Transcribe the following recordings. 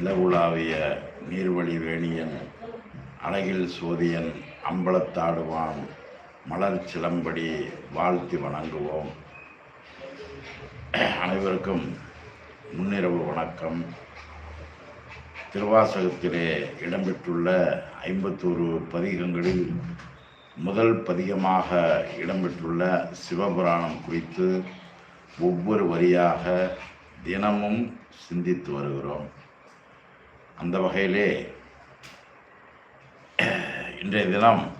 நிலவுலாவிய நீர்வழி வேணியன் அழகில் சோதியன் அம்பலத்தாடுவான் மலர் சிலம்படி வாழ்த்தி வணங்குவோம். அனைவருக்கும் முன்னிரவு வணக்கம். திருவாசகத்திலே இடம்பெற்றுள்ள ஐம்பத்தோரு பதிகங்களில் முதல் பதிகமாக இடம்பெற்றுள்ள சிவபுராணம் குறித்து ஒவ்வொரு வரியாக தினமும் சிந்தித்து வருகிறோம். அந்த வகையிலே இன்றைய தினம்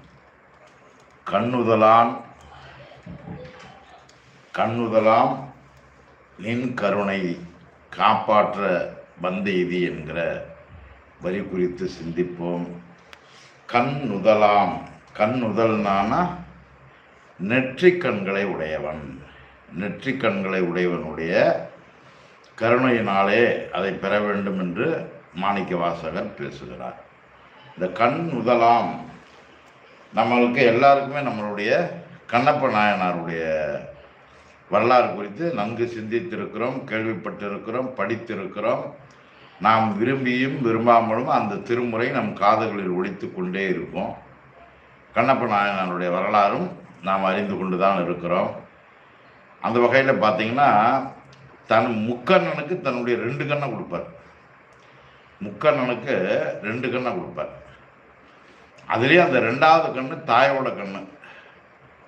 கண்ணுதலான் கண்ணுதலாம் நின் கருணை காப்பாற்ற வந்த இது என்கிற வரி குறித்து சிந்திப்போம். கண் நுதலாம் கண் நுதல்னானா நெற்றிக் கண்களை உடையவன். நெற்றிக் கண்களை உடையவனுடைய கருணையினாலே அதை பெற வேண்டும் என்று மாணிக்க வாசகர் பேசுகிறார். இந்த கண் முதலாம் நம்மளுக்கு எல்லாருக்குமே நம்மளுடைய கண்ணப்ப நாயனாருடைய வரலாறு குறித்து நன்கு சிந்தித்திருக்கிறோம் கேள்விப்பட்டிருக்கிறோம் படித்திருக்கிறோம். நாம் விரும்பியும் விரும்பாமலும் அந்த திருமுறை நம் காதுகளில் ஒழித்து கொண்டே இருக்கும். கண்ணப்ப நாயனாருடைய வரலாறும் நாம் அறிந்து கொண்டு தான் இருக்கிறோம். அந்த வகையில் பார்த்தீங்கன்னா தன் முக்கண்ணனுக்கு தன்னுடைய ரெண்டு கண்ணை கொடுப்பார். முக்கண்ணனுக்கு ரெண்டு கண்ணை கொடுப்பார். அதுலேயும் அந்த ரெண்டாவது கண்ணு தாயோட கண்ணு.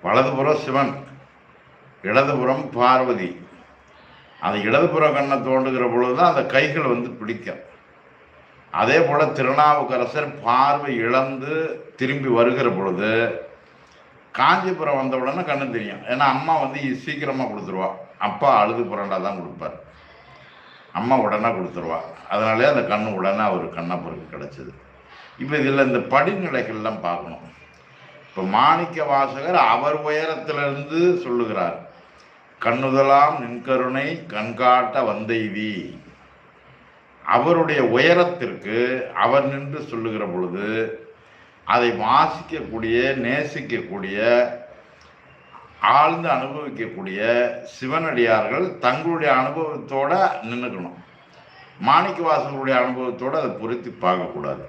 வலதுபுறம் சிவன் இடதுபுறம் பார்வதி. அந்த இடதுபுற கண்ணை தோண்டுகிற பொழுது தான் அந்த கைகள் வந்து பிடிக்கும். அதே போல் திருநாவுக்கரசர் பார்வை இழந்து திரும்பி வருகிற பொழுது காஞ்சிபுரம் வந்த உடனே கண்ணு தெரியும். ஏன்னா அம்மா வந்து சீக்கிரமாக கொடுத்துருவா. அப்பா அழுது புரண்டா தான் கொடுப்பார். அம்மா உடனே கொடுத்துருவா. அதனாலே அந்த கண்ணு உடனே அவர் கண்ணப்பருக்கு கிடச்சிது. இப்போ இதில் இந்த படிநிலைகள்லாம் பார்க்கணும். இப்போ மாணிக்க வாசகர் அவர் உயரத்திலிருந்து சொல்லுகிறார் கண்ணுதலாம் நின்கருணை கண்காட்ட வந்தெய்தி. அவருடைய உயரத்திற்கு அவர் நின்று சொல்லுகிற பொழுது அதை வாசிக்கக்கூடிய நேசிக்கக்கூடிய ஆழ்ந்து அனுபவிக்கக்கூடிய சிவனடியார்கள் தங்களுடைய அனுபவத்தோட நின்றுக்கணும் மாணிக்க வாசகருடைய அனுபவத்தோடு அதை பொருத்தி பார்க்கக்கூடாது.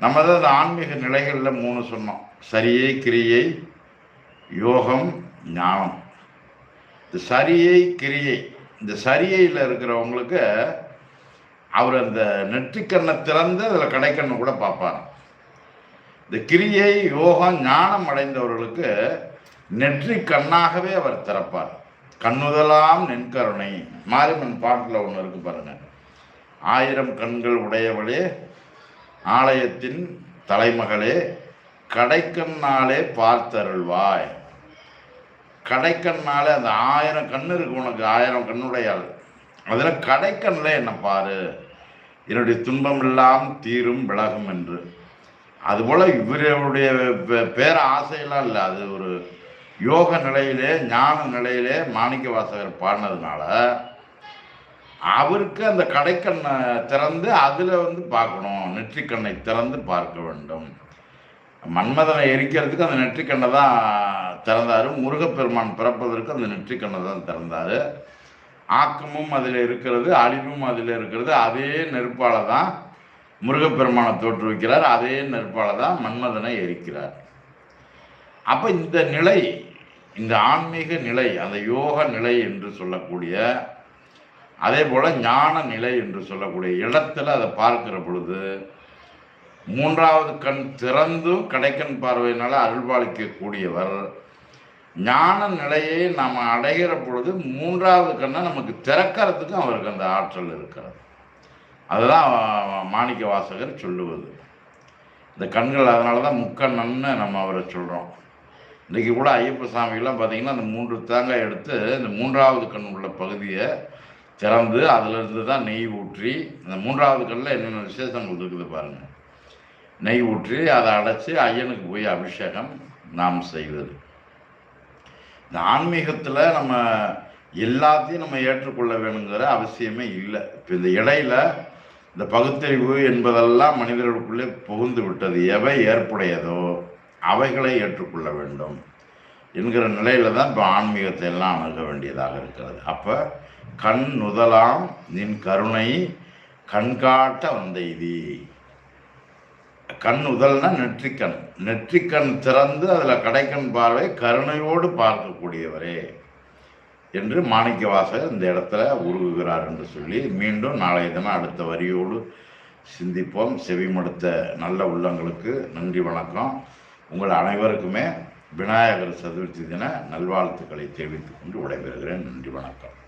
நம்ம தான் அந்த ஆன்மீக நிலைகளில் மூணு சொன்னோம். சரியை கிரியை யோகம் ஞானம். இந்த சரியை கிரியை இந்த சரியையில் இருக்கிறவங்களுக்கு அவர் அந்த நெற்றிக்கண்ணை திறந்து அதில் கடைக்கண்ணை கூட பார்ப்பார். இந்த கிரியை யோகம் ஞானம் அடைந்தவர்களுக்கு நெற்றி கண்ணாகவே அவர் திறப்பார். கண்ணுதலாம் நென்கருணை மாரியம்மன் பாட்டில் ஒன்று இருக்கு பாருங்க. ஆயிரம் கண்கள் உடையவளே ஆலயத்தின் தலைமகளே கடைக்கண்ணாலே பார்த்தருள்வாய். கடைக்கண்ணாலே அந்த ஆயிரம் கண் இருக்கு உனக்கு ஆயிரம் கண்ணுடையாள் அதில் கடைக்கண்ணில் என்ன பாரு. என்னுடைய துன்பம் எல்லாம் தீரும் விலகும் என்று. அதுபோல் இவருடைய பே- பேர ஆசையெல்லாம் இல்லை. அது ஒரு யோக நிலையிலே ஞான நிலையிலே மாணிக்க வாசகர் பாடினதுனால அவருக்கு அந்த கடைக்கண்ணை திறந்து அதில் வந்து பார்க்கணும். நெற்றிக்கண்ணை திறந்து பார்க்க வேண்டும். மன்மதனை எரிக்கிறதுக்கு அந்த நெற்றிக்கண்ணை தான் திறந்தார். முருகப்பெருமான் பிறப்பதற்கு அந்த நெற்றிக்கண்ணை தான் திறந்தார். ஆக்கமும் அதில் இருக்கிறது அழிவும் அதில் இருக்கிறது. அதே நெருப்பால் தான் முருகப்பெருமானை தோற்றுவிக்கிறார் அதே நெருப்பால் தான் மன்மதனை எரிக்கிறார். அப்போ இந்த நிலை இந்த ஆன்மீக நிலை அந்த யோக நிலை என்று சொல்லக்கூடிய அதே போல் ஞான நிலை என்று சொல்லக்கூடிய இடத்துல அதை பார்க்கிற பொழுது மூன்றாவது கண் திறந்தும் கடைக்கண் பார்வையினால் அருள்பாலிக்கக்கூடியவர் ஞான நிலையை நாம் அடைகிற பொழுது மூன்றாவது கண்ணை நமக்கு திறக்கிறதுக்கும் அவருக்கு அந்த ஆற்றல் இருக்கிறது. அதுதான் மாணிக்க வாசகர் சொல்லுவது. இந்த கண்கள் அதனால தான் முக்கண்ணன்னு நம்ம அவரை சொல்கிறோம் இன்றைக்கி கூட ஐயப்ப சாமிகள்லாம் பார்த்தீங்கன்னா அந்த மூன்று தேங்காய் எடுத்து இந்த மூன்றாவது கண் உள்ள பகுதியை திறந்து அதிலிருந்து தான் நெய் ஊற்றி இந்த மூன்றாவது கண்ணில் என்னென்ன விசேஷங்கள் இருக்குது பாருங்கள் நெய் ஊற்றி அதை அடைச்சி ஐயனுக்கு போய் அபிஷேகம் நாம் செய்வது இந்த ஆன்மீகத்தில் நம்ம எல்லாத்தையும் நம்ம ஏற்றுக்கொள்ள வேணுங்கிற அவசியமே இல்லை. இப்போ இந்த இடையில இந்த பகுத்தறிவு என்பதெல்லாம் மனிதர்களுக்குள்ளே புகுந்து விட்டது. எவை ஏற்புடையதோ அவைகளை ஏற்றுக்கொள்ள வேண்டும் என்கிற நிலையில தான் இப்போ ஆன்மீகத்தை எல்லாம் அணுக வேண்டியதாக இருக்கிறது. அப்போ கண் நுதலாம் நின் கருணை கண்காட்ட வந்தெய்தி கண் உதல்னா நெற்றிக்கண். நெற்றிக்கண் திறந்து அதில் கடைக்கண் பார்வை கருணையோடு பார்க்கக்கூடியவரே என்று மாணிக்க வாசகர் இந்த இடத்துல உருகுகிறார் என்று சொல்லி மீண்டும் நாளைய தினம் அடுத்த வரியோடு சிந்திப்போம். செவிமடுத்த நல்ல உள்ளங்களுக்கு நன்றி வணக்கம். உங்கள் அனைவருக்குமே விநாயகர் சதுர்த்தி தின நல்வாழ்த்துக்களை தெரிவித்துக் கொண்டு விடைபெறுகிறேன். நன்றி வணக்கம்.